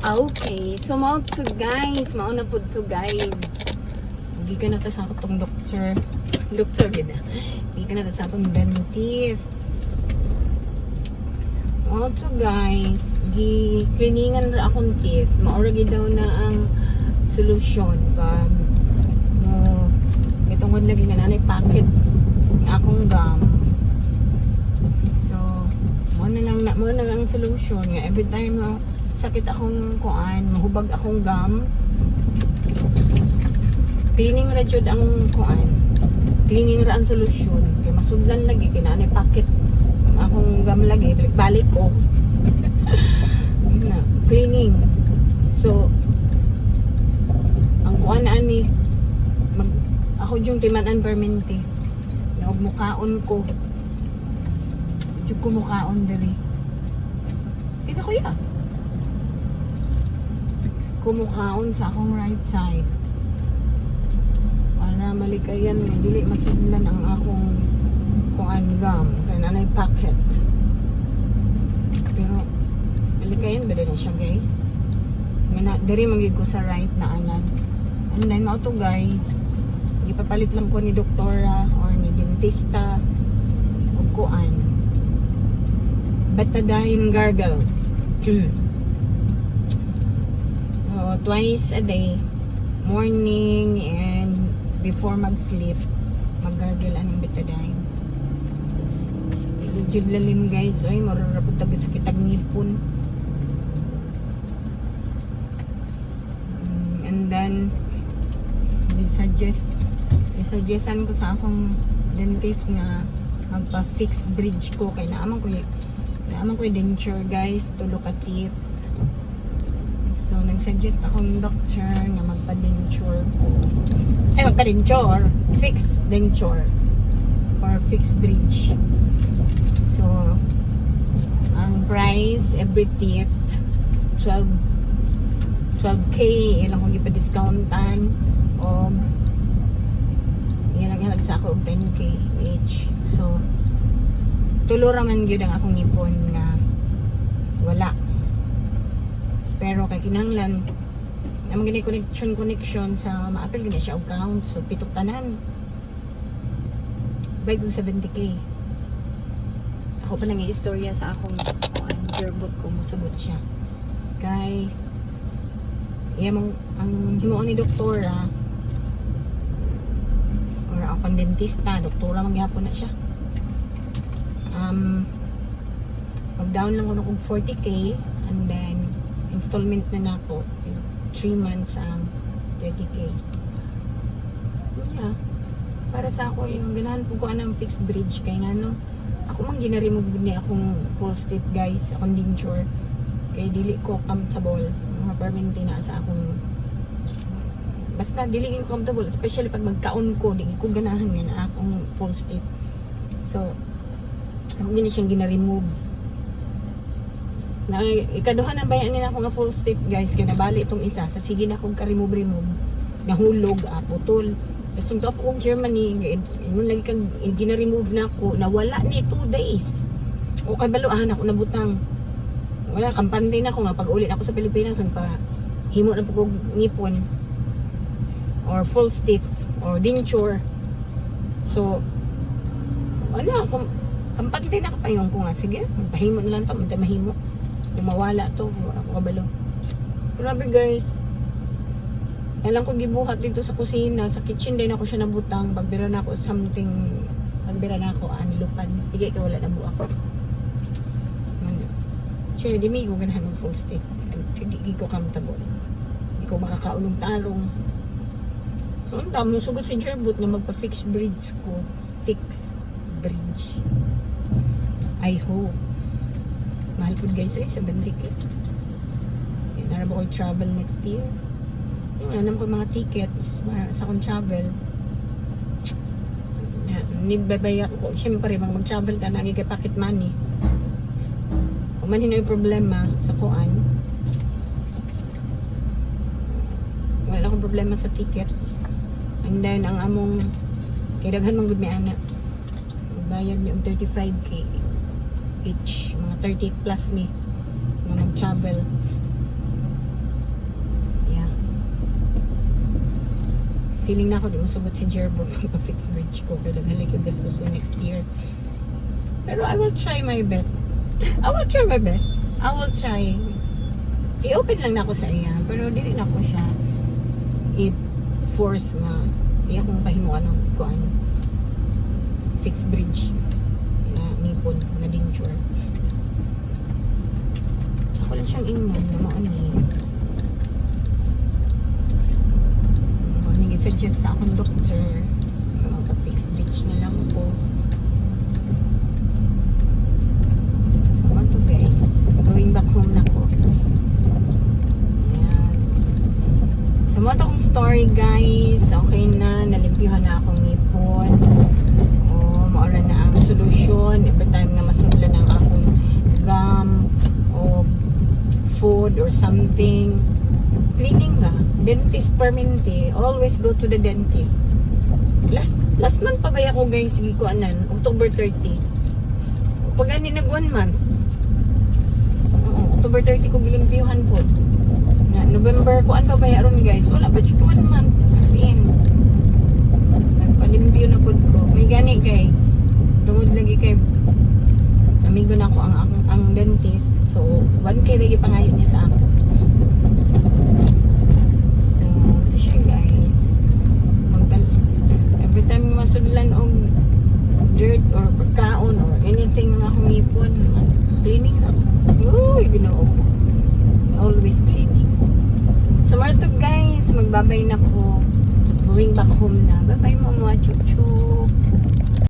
Okay, so mao to guys, mao na pud to guys. Hindi ka na ta sa akong doctor. Doctor gid. Hindi ka na ta sa akong dentist. Mao to guys, gi cleaningan ra akong teeth. Mao ra gid daw na ang solusyon pag mo itong lagi nga nanay packet akong gum. So, mo na lang na mo na lang ang solution nga every time na sakit akong kuan, mahubag akong gum. Cleaning ra ang kuan. Cleaning ra ang solusyon. Kay masudlan lagi kay nanay packet akong gum lagi balik balik ko. Na, cleaning. So, ang kuan ani mag ako yung timanan permente. Naog mukaon ko. Yung kumukaon diri. Kita ko ya. Kumukaon sa akong right side. Para malikayan dili masudlan ang akong kuan gum. Kaya nanay packet. Pero malikayan ba na siya guys? Nga na, diri magig ko sa right na anad. And then mao to guys, ipapalit lang ko ni doktora or ni dentista o kuan. Betadine gargle. So, twice a day, morning and before mag-sleep, mag-gargle anong betadine. Sus, Ilijud lalim guys, ay marurapot taga sa kitag ngipon. Mm, And then, suggest i-suggestan ko sa akong dentist nga magpa-fix bridge ko kay naaman ko naaman ko denture guys to look at it. So nag-suggest akong doctor nga magpa-denture ay magpa-denture fix denture or fix bridge. So ang price every teeth 12 12k ilang kong ipa-discountan o ilang ilang sa ako og 10k each. So tulo raman gyud ang akong ipon nga wala. Pero kay kinahanglan ang gini connection connection sa maapil gini siya og count so pitok tanan. Bayad og 70k ako pa nang istorya sa akong kuan gearbot ko musugot siya. Kay iya mong ang himuon ni doktora or akong dentista doktora man gyapon na siya um mag down lang ko na kong 40k and then installment na nako 3 months ang 30k yeah. Para sa ako yung ganahan po ko anang fixed bridge kay nga no ako man gina-remove ni akong full state guys. Akong denture kay dili ko comfortable mga permanente na sa akong basta dili ko comfortable especially pag magkaon ko di ko ganahan na akong full state. So ako gini siyang gina-remove. Na ikaduha na bayan nila nga full state guys? Kaya nabali itong isa. Sa sige na akong ka-remove remove nahulog ah, putol. To ako kong Germany yun lagi kang gina-remove na ako. Nawala ni 2 days. O kabaluahan ako nabutang. Wala kampante na ako nga. Pag ulit ako sa Pilipinas kung pa himo na po kong ngipon. Or full state. Or denture. So wala ako kampante na ako payon ko nga sige pahimo na lang to mantay mahimo kung mawala to kabalo grabe guys Alam ko gibuhat dito sa kusina, sa kitchen din ako siya nabutang, pagbira na ako something, pagbira na ako ani lupan. Bigay ka wala na buak. Sure, di may ko ganahan ng full stick. Hindi di ko comfortable. Hindi ko makakaulong tarong. So, ang dami sugot si Jerbot na magpa-fix bridge ko. Fix bridge. I hope. Mahal po guys eh, 70k. Narabo ko travel next year. Yung alam ko mga tickets para sa akong travel. Babay ako. Siyempre, mag mag-travel ka, nagi kay pocket money. Kung man yung problema sa kuan, wala akong problema sa tickets. And then, ang among, kay daghan mong may anak. Bayad niyo 35k each. Mga 30 plus me na mag-travel. Yeah. Feeling na ako di masagot si Jerbo pag fix bridge ko. Pero naghalik yung gastos ko next year. Pero I will try my best. I will try my best. I will try. I-open lang na ako sa iya. Pero dili na ko siya i-force na iya kong pahimuan ng kuan fixed bridge na nipon na danger ako lang siyang ingnan na mo ani mo ni suggest sa akong doctor mga fixed bridge na lang po. So ano guys going na ko yes. Sa mga akong story guys okay na nalimpyuhan na akong ngipon oh maura na ang solusyon every time nga masubla ng akong gum o food or something cleaning ra dentist permanente. Always go to the dentist. Last last month pa ba ako guys? Sige ko anan. October 30 pag ani nag one month October 30 ko gilimpyuhan po. Na November ko an pa ba ron guys? Wala ba ko one month as in. Nagpalimpyo na po ko. May gani kay tungod lagi kay amigo na ako ang, ang, ang dentist. So 1k lagi pangayon niya sa ako. So ito siya guys. Magpal every time masudlan og dirt or kaon or anything nga akong ipon cleaning na uy ginoo. Ko always cleaning. So marito guys. Magbabay na ko going back home na. Bye bye mama. Chup chup